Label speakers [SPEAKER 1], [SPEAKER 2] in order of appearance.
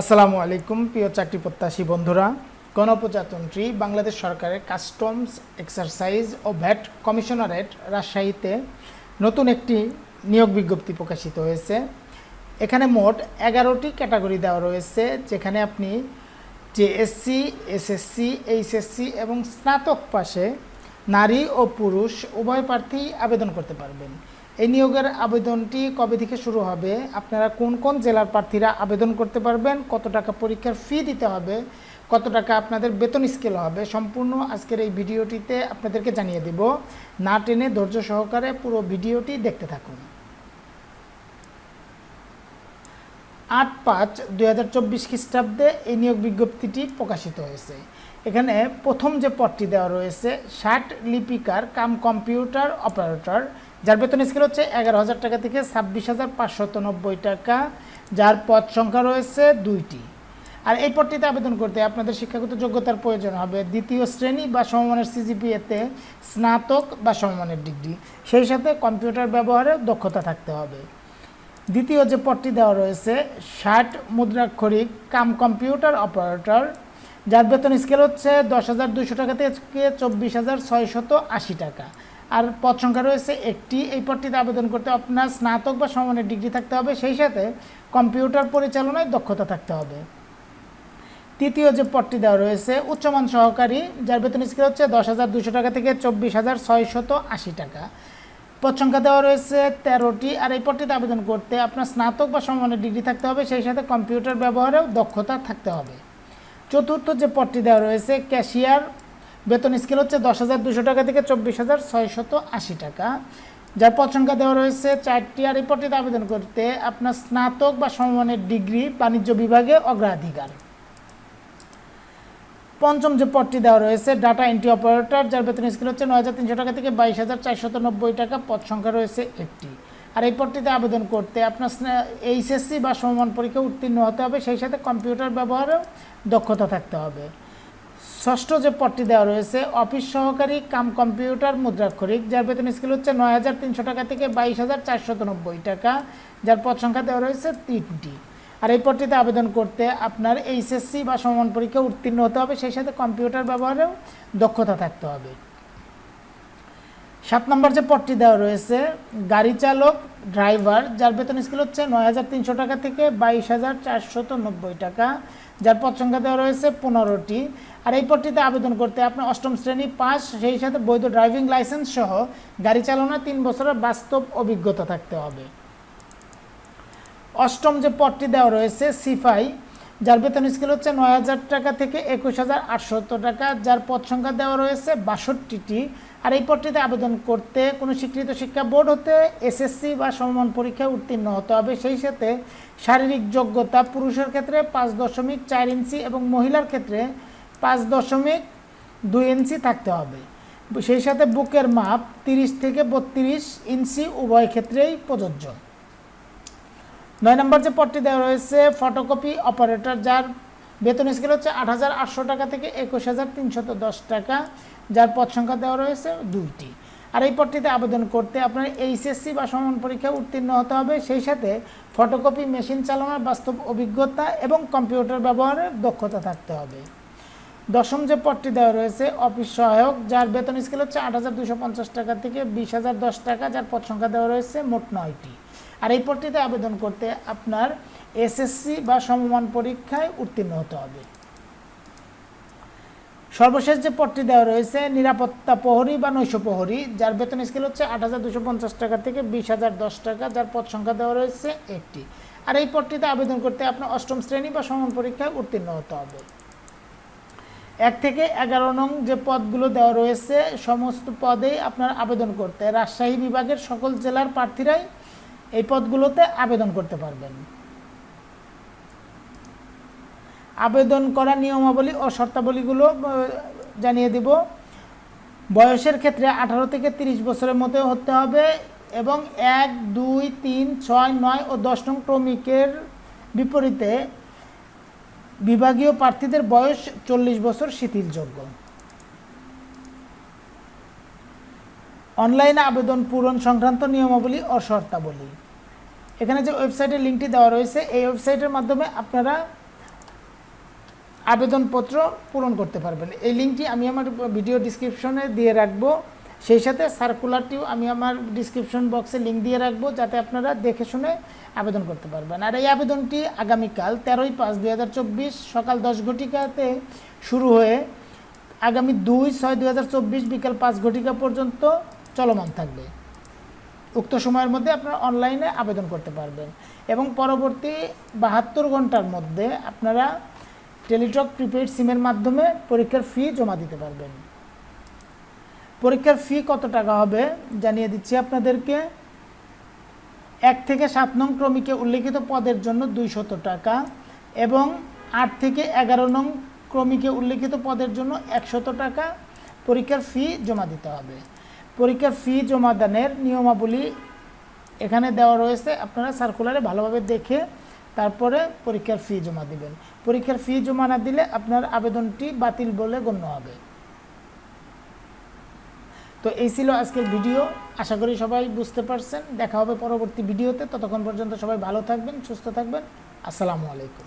[SPEAKER 1] আসসালামু আলাইকুম, প্রিয় চাকরি প্রত্যাশী বন্ধুরা। গণপ্রজাতন্ত্রী বাংলাদেশ সরকারের কাস্টমস এক্সারসাইজ ও ভ্যাট কমিশনারেট রাজশাহীতে নতুন একটি নিয়োগ বিজ্ঞপ্তি প্রকাশিত হয়েছে। এখানে মোট এগারোটি ক্যাটাগরি দেওয়া রয়েছে, যেখানে আপনি জেএসসি এসএসসি এইচএসসি এবং স্নাতক পাশে নারী ও পুরুষ উভয় প্রার্থী আবেদন করতে পারবেন। এই নিয়োগের আবেদনটি কবে থেকে শুরু হবে? আপনারা কোন কোন জেলার প্রার্থীরা আবেদন করতে পারবেন? কত টাকা পরীক্ষার ফি দিতে হবে? কত টাকা আপনাদের বেতন স্কেল হবে? সম্পূর্ণ আজকের এই ভিডিওটিতে আপনাদেরকে জানিয়ে দেব। না টেনে ধৈর্য সহকারে পুরো ভিডিওটি দেখতে থাকুন। আট পাঁচ দুই হাজার চব্বিশ খ্রিস্টাব্দে এই নিয়োগ বিজ্ঞপ্তিটি প্রকাশিত হয়েছে। এখানে প্রথম যে পদটি দেওয়া রয়েছে, ষাট লিপিকার কাম কম্পিউটার অপারেটর। যার বেতন স্কেল হচ্ছে এগারো হাজার টাকা থেকে ছাব্বিশ হাজার পাঁচশত নব্বই টাকা, যার পদ সংখ্যা রয়েছে দুইটি। আর এই পদটিতে আবেদন করতে আপনাদের শিক্ষাগত যোগ্যতার প্রয়োজন হবে দ্বিতীয় শ্রেণি বা সমমানের সিজিপিএতে স্নাতক বা সমমানের ডিগ্রি। সেই সাথে কম্পিউটার ব্যবহারে দক্ষতা থাকতে হবে। দ্বিতীয় যে পদটি দেওয়া রয়েছে, ষাট মুদ্রাক্ষরিক কাম কম্পিউটার অপারেটর, যার বেতন স্কেল হচ্ছে দশ হাজার দুশো টাকা থেকে চব্বিশ হাজার ছয়শত আশি টাকা। আর পদ সংখ্যা রয়েছে একটি। এই পদটিতে আবেদন করতে আপনার স্নাতক বা সমানের ডিগ্রি থাকতে হবে, সেই সাথে কম্পিউটার পরিচালনায় দক্ষতা থাকতে হবে। তৃতীয় যে পদটি দেওয়া রয়েছে, উচ্চমান সহকারী, যার বেতন স্কেল হচ্ছে দশ হাজার দুশো টাকা থেকে চব্বিশ হাজার ছয়শত আশি টাকা। পদ সংখ্যা দেওয়া রয়েছে তেরোটি, আর এই পদটিতে আবেদন করতে আপনার স্নাতক বা সমমানের ডিগ্রি থাকতে হবে, সেই সাথে কম্পিউটার ব্যবহারেও দক্ষতা থাকতে হবে। চতুর্থ যে পদটি দেওয়া রয়েছে, ক্যাশিয়ার বেতন স্কেল হচ্ছে দশ হাজার দুশো টাকা থেকে চব্বিশ হাজার ছয়শত আশি টাকা। যার পদ সংখ্যা দেওয়া রয়েছে, চারটি আর পদটিতে আবেদন করতে আপনার স্নাতক বা সমমানের ডিগ্রি বাণিজ্য বিভাগে অগ্রাধিকার। পঞ্চম যে পদটি দেওয়া রয়েছে, ডাটা এন্ট্রি অপারেটর, যার বেতন স্কেল হচ্ছে নয় হাজার তিনশো টাকা থেকে বাইশ হাজার চারশত নব্বই টাকা, পদ সংখ্যা রয়েছে একটি। আর এই পদটিতে আবেদন করতে আপনার এইচএসসি বা সমমান পরীক্ষা উত্তীর্ণ হতে হবে, সেই সাথে কম্পিউটার ব্যবহারেও দক্ষতা থাকতে হবে। ষষ্ঠ যে পদটি দেওয়া রয়েছে, অফিস সহকারী কাম কম্পিউটার মুদ্রাক্ষরিক, যার বেতন স্কেল হচ্ছে নয় হাজার তিনশো টাকা থেকে বাইশ হাজার চারশত নব্বই টাকা, যার পদ সংখ্যা দেওয়া রয়েছে তিনটি। আর এই পদটিতে আবেদন করতে আপনার এইচএসসি বা সমান পরীক্ষা উত্তীর্ণ হতে হবে, সেই সাথে কম্পিউটার ব্যবহারেও দক্ষতা থাকতে হবে। সাত নম্বর যে পদটি দেওয়া রয়েছে, গাড়ি চালক, ড্রাইভার, যার বেতন স্কেল হচ্ছে নয় হাজার তিনশো টাকা থেকে বাইশ হাজার চারশত নব্বই টাকা, যার পদ সংখ্যা দেওয়া রয়েছে পনেরোটি। আর এই পদটিতে আবেদন করতে আপনার অষ্টম শ্রেণি পাস, সেই সাথে বৈধ ড্রাইভিং লাইসেন্স সহ গাড়ি চালানোর তিন বছরের বাস্তব অভিজ্ঞতা থাকতে হবে। অষ্টম যে পদটি দেওয়া রয়েছে সিফাই যার বেতন স্কেল হচ্ছে নয় হাজার টাকা থেকে একুশ হাজার আটশত টাকা, যার পদ সংখ্যা দেওয়া রয়েছে বাষট্টিটি। আর এই পদটিতে আবেদন করতে কোনো স্বীকৃত শিক্ষা বোর্ড হতে এসএসসি বা সমমান পরীক্ষায় উত্তীর্ণ হতে হবে। সেই সাথে শারীরিক যোগ্যতা পুরুষের ক্ষেত্রে পাঁচ দশমিক চার ইঞ্চি এবং মহিলার ক্ষেত্রে পাঁচ দশমিক দুই ইঞ্চি থাকতে হবে। সেই সাথে বুকের মাপ তিরিশ থেকে বত্রিশ ইঞ্চি উভয় ক্ষেত্রেই প্রযোজ্য। নয় নম্বর যে পদটি দেওয়া রয়েছে, ফটোকপি অপারেটর, যার বেতন স্কেল হচ্ছে আট হাজার আটশো টাকা থেকে একুশ হাজার তিনশত দশ টাকা, যার পদ সংখ্যা দেওয়া রয়েছে দুইটি। আর এই পদটিতে আবেদন করতে আপনার এইচএসসি বা সমান পরীক্ষায় উত্তীর্ণ হতে হবে। সেই সাথে ফটোকপি, মেশিন চালানোর বাস্তব অভিজ্ঞতা এবং কম্পিউটার ব্যবহারের দক্ষতা থাকতে হবে। দশম যে পদটি দেওয়া রয়েছে, অফিস সহায়ক, যার বেতন স্কেল হচ্ছে আট হাজার দুশো পঞ্চাশ টাকা থেকে বিশ হাজার দশ টাকা, যার পদ সংখ্যা দেওয়া রয়েছে মোট নয়টি। আর এই পদটিতে আবেদন করতে আপনার এসএসসি বা সমমান পরীক্ষায় উত্তীর্ণ হতে হবে। সর্বশেষ যে পদটি দেওয়া রয়েছে, নিরাপত্তা প্রহরী বা নৈশ প্রহরী, যার বেতন স্কেল হচ্ছে আট হাজার দুশো পঞ্চাশ টাকা থেকে বিশ হাজার দশ টাকা, যার পদ সংখ্যা দেওয়া রয়েছে একটি। আর এই পদটিতে আবেদন করতে আপনার অষ্টম শ্রেণি বা সমান পরীক্ষায় উত্তীর্ণ হতে হবে। এক থেকে এগারো নং যে পদগুলো দেওয়া রয়েছে, সমস্ত পদেই আপনার আবেদন করতে রাজশাহী বিভাগের সকল জেলার প্রার্থীরাই এই পদগুলোতে আবেদন করতে পারবেন। আবেদন করার নিয়মাবলী ও শর্তাবলীগুলো জানিয়ে দিব। বয়সের ক্ষেত্রে আঠারো থেকে তিরিশ বছরের মধ্যে হতে হবে এবং এক, দুই, তিন, ছয়, নয় ও দশ নং ক্রমিকের বিপরীতে বিভাগীয় প্রার্থীদের বয়স চল্লিশ বছর শিথিলযোগ্য। অনলাইনে আবেদন পূরণ সংক্রান্ত নিয়মাবলী ও শর্তাবলী। এখানে যে ওয়েবসাইটের লিঙ্কটি দেওয়া রয়েছে, এই ওয়েবসাইটের মাধ্যমে আপনারা আবেদনপত্র পূরণ করতে পারবেন। এই লিঙ্কটি আমি আমার ভিডিও ডিসক্রিপশনে দিয়ে রাখব। সেই সাথে সার্কুলারটিও আমি আমার ডিসক্রিপশন বক্সে লিঙ্ক দিয়ে রাখব, যাতে আপনারা দেখে শুনে আবেদন করতে পারবেন। আর এই আবেদনটি আগামীকাল তেরোই পাঁচ দুই হাজার চব্বিশ সকাল দশ ঘটিকাতে শুরু হয়ে আগামী দুই ছয় দুই হাজার চব্বিশ বিকাল পাঁচ ঘটিকা পর্যন্ত চলমান থাকবে। উক্ত সময়ের মধ্যে আপনারা অনলাইনে আবেদন করতে পারবেন এবং পরবর্তী বাহাত্তর ঘণ্টার মধ্যে আপনারা টেলিটক প্রিপেড সিমের মাধ্যমে পরীক্ষার ফি জমা দিতে পারবেন। পরীক্ষার ফি কত টাকা হবে জানিয়ে দিচ্ছি আপনাদেরকে। এক থেকে সাত নং ক্রমিকে উল্লেখিত পদের জন্য দুইশত টাকা এবং আট থেকে এগারো নং ক্রমিকে উল্লেখিত পদের জন্য একশত টাকা পরীক্ষার ফি জমা দিতে হবে। পরীক্ষার ফি জমা দানের নিয়মাবলী এখানে দেওয়া রয়েছে, আপনারা সার্কুলারে ভালোভাবে দেখে তারপরে পরীক্ষার ফি জমা দিবেন। পরীক্ষার ফি জমা না দিলে আপনার আবেদনটি বাতিল বলে গণ্য হবে। তো এই ছিল আজকের ভিডিও। আশা করি সবাই বুঝতে পারছেন। দেখা হবে পরবর্তী ভিডিওতে। ততক্ষণ পর্যন্ত সবাই ভালো থাকবেন, সুস্থ থাকবেন। আসসালামু আলাইকুম।